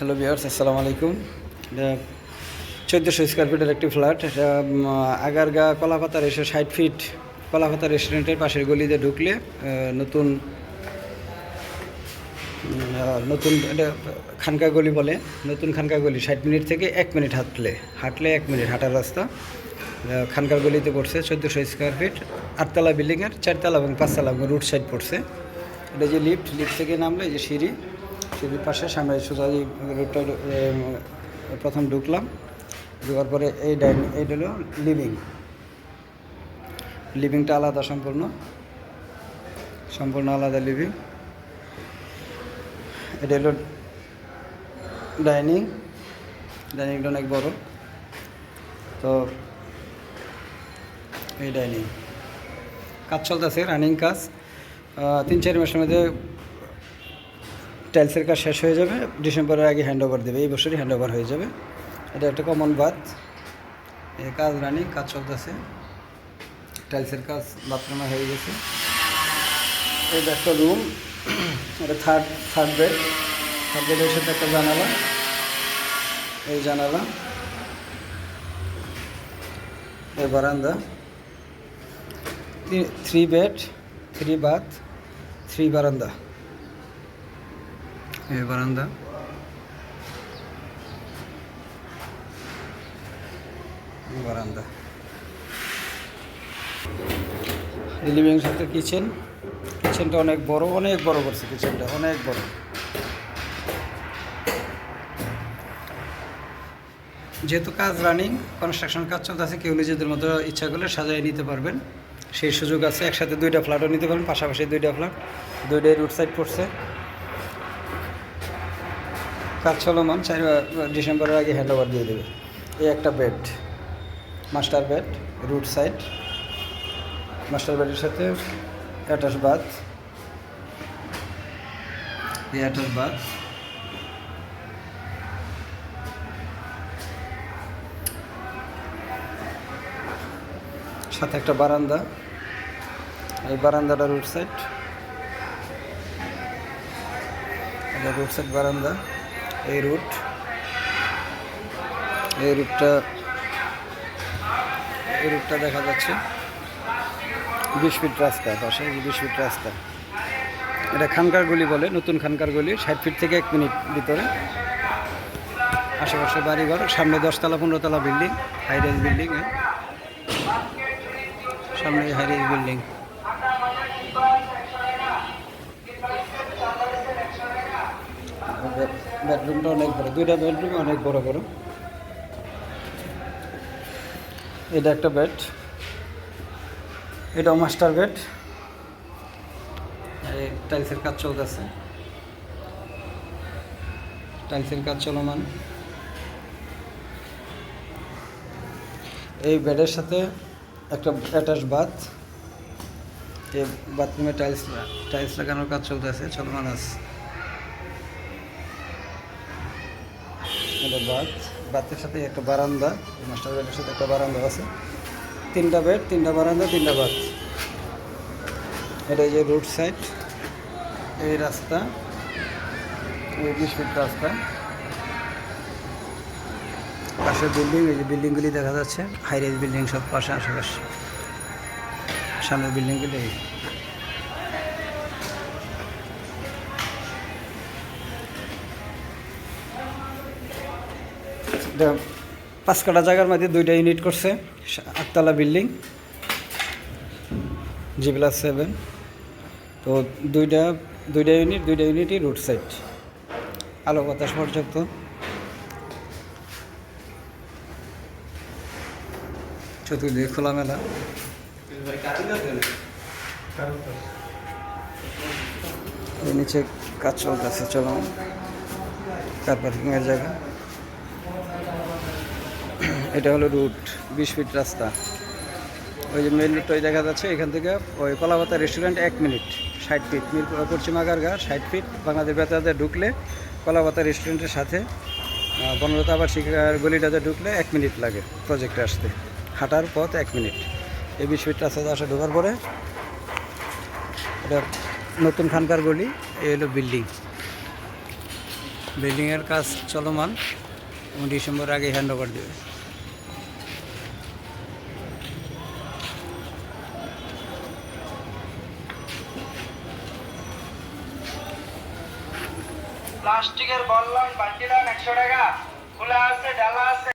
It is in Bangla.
হ্যালো বিয়ার্স আসসালামু আলাইকুম চোদ্দোশো স্কোয়ার ফিটের একটি ফ্ল্যাট আগারগা কলাপাতার এসে ষাট ফিট কলাপাতা রেস্টুরেন্টের পাশের গলিতে ঢুকলে নতুন নতুন এটা খানকা গলি বলে, নতুন খানকা গলি, ষাট মিনিট থেকে এক মিনিট হাঁটলে হাঁটলে এক মিনিট হাঁটার রাস্তা। খানকার গলিতে পড়ছে চোদ্দোশো স্কোয়ার ফিট আটতলা বিল্ডিংয়ের চারতলা এবং পাঁচতলা এবং রুট সাইড পড়ছে। এটা যে লিফট লিফট থেকে নামলে যে সিঁড়ি সিঁড়ির পাশে, সামনে যে রুটটা প্রথম ঢুকলাম। ঢোকার পরে এই ডাইনিং, এইটা হলো লিভিং লিভিংটা আলাদা সম্পূর্ণ। সম্পূর্ণ আলাদা লিভিং এটা হলো ডাইনিং। ডাইনিংটা অনেক বড়। তো এই ডাইনিং। কাজ চলতেছে রানিং কাজ। তিন চার মাসের মধ্যে টাইলসের কাজ শেষ হয়ে যাবে, ডিসেম্বরের আগে হ্যান্ড ওভার দেবে, এই বছরই হ্যান্ড ওভার হয়ে যাবে। এটা একটা কমন বাদ। কাজ রানিং কাজ চলতেছে। টাইলসের কাজ বাথরুমে হয়ে গেছে। এটা একটা রুম এটা থার্ড থার্ড বেড থার্ড বেডের সাথে একটা জানালা। এই জানালা। এই বারান্দা। Three bed three bath three বারান্দা। বারান্দা। বারান্দা। লিভিং সাথে কিচেন কিচেনটা অনেক বড় অনেক বড় করছে কিচেনটা অনেক বড়। যেহেতু কাজ রানিং কনস্ট্রাকশন কাজ চলতেছে, কেউ নিজেদের মতো ইচ্ছা করলে সাজাই নিতে পারবেন। সেই সুযোগ আছে, একসাথে দুইটা ফ্ল্যাটও নিতে পারবেন, পাশাপাশি দুইটা ফ্ল্যাট দুইটাই রুট সাইড পড়ছে কাজ চলমান, চার ডিসেম্বরের আগে হ্যান্ড ওভার দিয়ে দেবে। এই একটা বেড মাস্টার বেড রুট সাইড মাস্টার বেডের সাথে অ্যাটাচ বাথ এই অ্যাটাচ বাথ সাথে একটা বারান্দা, এই বারান্দাটা রুট সাইড রুট সাইড বারান্দা। এই রুট এই রুটটা এই রুটটা দেখা যাচ্ছে। বিশ ফিট রাস্তা পাশে বিশ ফিট রাস্তা। এটা খানকার গলি বলে, নতুন খানকার গলি, ষাট ফিট থেকে এক মিনিট ভিতরে। আশেপাশে বাড়িঘর, সামনে দশতলা, পনেরোতলা বিল্ডিং হাই রেঞ্জ বিল্ডিং সামনে হাই বিল্ডিং বেডরুমটা অনেক বড়, দুইটা বেডরুম, অনেক বড় বড়। এটা একটা বেড, এটাও মাস্টার বেড। টাইলসের কাজ চলতেছে। টাইলসের কাজ চলমান। এই বেডের সাথে একটা অ্যাটাচ বাথ। এই বাথরুমে টাইলস টাইলস লাগানোর কাজ চলতেছে, চলমান আছে। এটা বাথ বাথের সাথে একটা বারান্দা, মাস্টার বেডের সাথে একটা বারান্দা আছে। তিনটা বেড, তিনটা বারান্দা, তিনটা বাথ এটা যে রোড সাইড, এই রাস্তা, এই বিশ ফিট রাস্তা। পাশে বিল্ডিং, এই যে বিল্ডিংগুলি দেখা যাচ্ছে। হাই রেঞ্জ বিল্ডিং সব পাশে, আশেপাশে। সামনের বিল্ডিংগুলি এটা পাঁচ কাটা জায়গার মধ্যে দুইটা ইউনিট করছে, আটতলা বিল্ডিং জি প্লাস সেভেন তো দুইটা দুইটা ইউনিট দুইটা ইউনিটই রুট সাইড আলো বাতাস পর্যাপ্ত। চতুর্দিকে খোলামেলা। নিচে কাজ চলতেছে চলো কার পার্কিংয়ের জায়গা। এটা হলো রুট, বিশ ফিট রাস্তা। ওই যে মেন রুটটা ওই দেখা যাচ্ছে, এখান থেকে ওই কলাপাতা রেস্টুরেন্ট এক মিনিট, ষাট ফিট মিরপুর, পশ্চিম আগারগা ষাট ফিট বাংলাদেশ বেতাতে ঢুকলে কলাপাতা রেস্টুরেন্টের সাথে বনলতা আবার শিকার গলিটাতে ঢুকলে এক মিনিট লাগে প্রজেক্টে আসতে। হাঁটার পথ এক মিনিট। এই বিশ ফিট রাস্তাতে আসা ঢোকার পরে এটা নতুন খানকার গলি, এই হলো বিল্ডিং বিল্ডিংয়ের কাজ চলমান এবং ডিসেম্বর আগে হ্যান্ড ওভার দেবে। প্লাস্টিকের বললাম বান্ডিলাম একশো টাকা। খোলা আছে ডালা আছে।